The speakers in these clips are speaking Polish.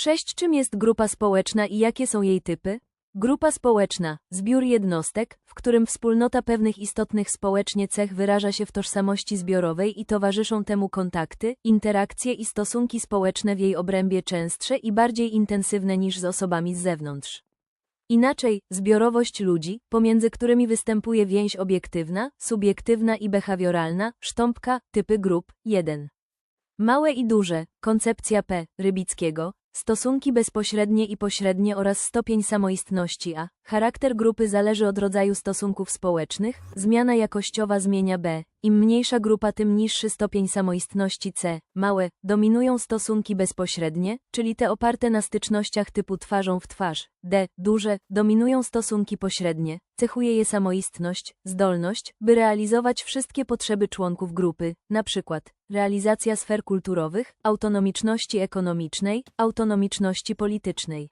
6. Czym jest grupa społeczna i jakie są jej typy? Grupa społeczna, zbiór jednostek, w którym wspólnota pewnych istotnych społecznie cech wyraża się w tożsamości zbiorowej i towarzyszą temu kontakty, interakcje i stosunki społeczne w jej obrębie częstsze i bardziej intensywne niż z osobami z zewnątrz. Inaczej, zbiorowość ludzi, pomiędzy którymi występuje więź obiektywna, subiektywna i behawioralna, sztąpka, typy grup, 1. Małe i duże, koncepcja P. Rybickiego, stosunki bezpośrednie i pośrednie oraz stopień samoistności A. Charakter grupy zależy od rodzaju stosunków społecznych, zmiana jakościowa zmienia B. Im mniejsza grupa, tym niższy stopień samoistności C. Małe, dominują stosunki bezpośrednie, czyli te oparte na stycznościach typu twarzą w twarz. D. Duże, dominują stosunki pośrednie, cechuje je samoistność, zdolność, by realizować wszystkie potrzeby członków grupy, przykład realizacja sfer kulturowych, autonomiczności ekonomicznej, autonomiczności politycznej.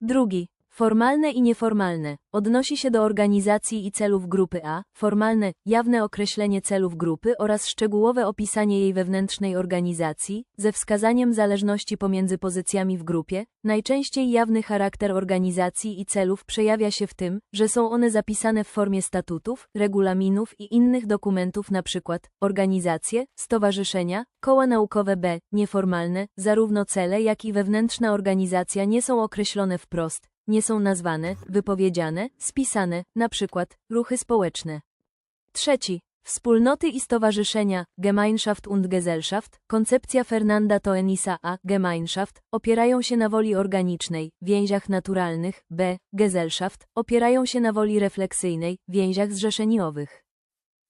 Drugi, formalne i nieformalne, odnosi się do organizacji i celów grupy A, formalne, jawne określenie celów grupy oraz szczegółowe opisanie jej wewnętrznej organizacji, ze wskazaniem zależności pomiędzy pozycjami w grupie, najczęściej jawny charakter organizacji i celów przejawia się w tym, że są one zapisane w formie statutów, regulaminów i innych dokumentów np. organizacje, stowarzyszenia, koła naukowe B, nieformalne, zarówno cele jak i wewnętrzna organizacja nie są określone wprost, nie są nazwane, wypowiedziane, spisane, przykład ruchy społeczne. Trzeci. Wspólnoty i stowarzyszenia, Gemeinschaft und Gesellschaft, koncepcja Fernanda Toenisa A. Gemeinschaft, opierają się na woli organicznej, więziach naturalnych, B. Gesellschaft, opierają się na woli refleksyjnej, więziach zrzeszeniowych.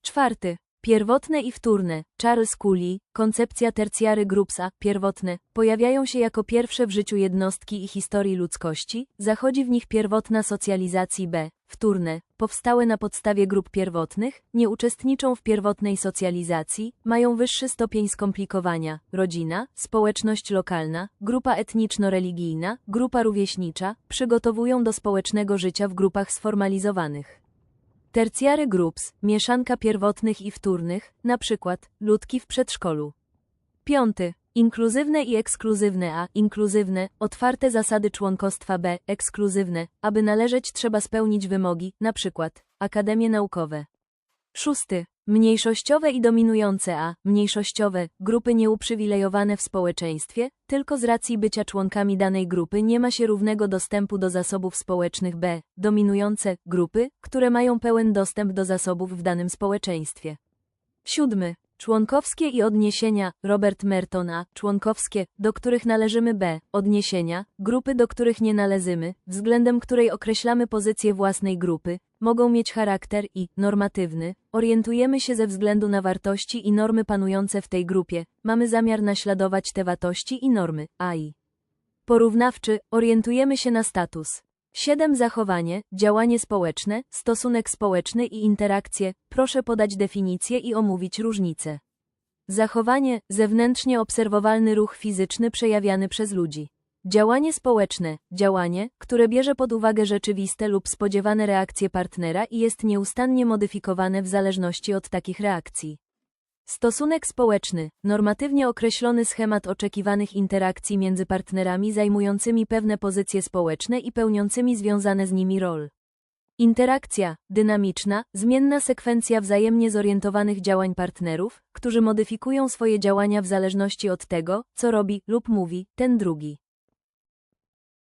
Czwarty. Pierwotne i wtórne, Charles Cooley, koncepcja tercjary grupsa, pierwotne, pojawiają się jako pierwsze w życiu jednostki i historii ludzkości, zachodzi w nich pierwotna socjalizacji B, wtórne, powstałe na podstawie grup pierwotnych, nie uczestniczą w pierwotnej socjalizacji, mają wyższy stopień skomplikowania, rodzina, społeczność lokalna, grupa etniczno-religijna, grupa rówieśnicza, przygotowują do społecznego życia w grupach sformalizowanych. Tercjary groups, mieszanka pierwotnych i wtórnych, przykład ludki w przedszkolu. Piąty. Inkluzywne i ekskluzywne A. Inkluzywne, otwarte zasady członkostwa B. Ekskluzywne, aby należeć trzeba spełnić wymogi, przykład akademie naukowe. Szósty. Mniejszościowe i dominujące A. Mniejszościowe, grupy nieuprzywilejowane w społeczeństwie, tylko z racji bycia członkami danej grupy nie ma się równego dostępu do zasobów społecznych B. Dominujące, grupy, które mają pełen dostęp do zasobów w danym społeczeństwie. Siódmy. Członkowskie i odniesienia, Robert Merton A. Członkowskie, do których należymy B. Odniesienia, grupy do których nie należymy, względem której określamy pozycję własnej grupy, mogą mieć charakter i normatywny, orientujemy się ze względu na wartości i normy panujące w tej grupie, mamy zamiar naśladować te wartości i normy, AI. Porównawczy, orientujemy się na status. 7. Zachowanie, działanie społeczne, stosunek społeczny i interakcje. Proszę podać definicję i omówić różnice. Zachowanie, zewnętrznie obserwowalny ruch fizyczny przejawiany przez ludzi. Działanie społeczne, działanie, które bierze pod uwagę rzeczywiste lub spodziewane reakcje partnera i jest nieustannie modyfikowane w zależności od takich reakcji. Stosunek społeczny, normatywnie określony schemat oczekiwanych interakcji między partnerami zajmującymi pewne pozycje społeczne i pełniącymi związane z nimi rol. Interakcja, dynamiczna, zmienna sekwencja wzajemnie zorientowanych działań partnerów, którzy modyfikują swoje działania w zależności od tego, co robi lub mówi ten drugi.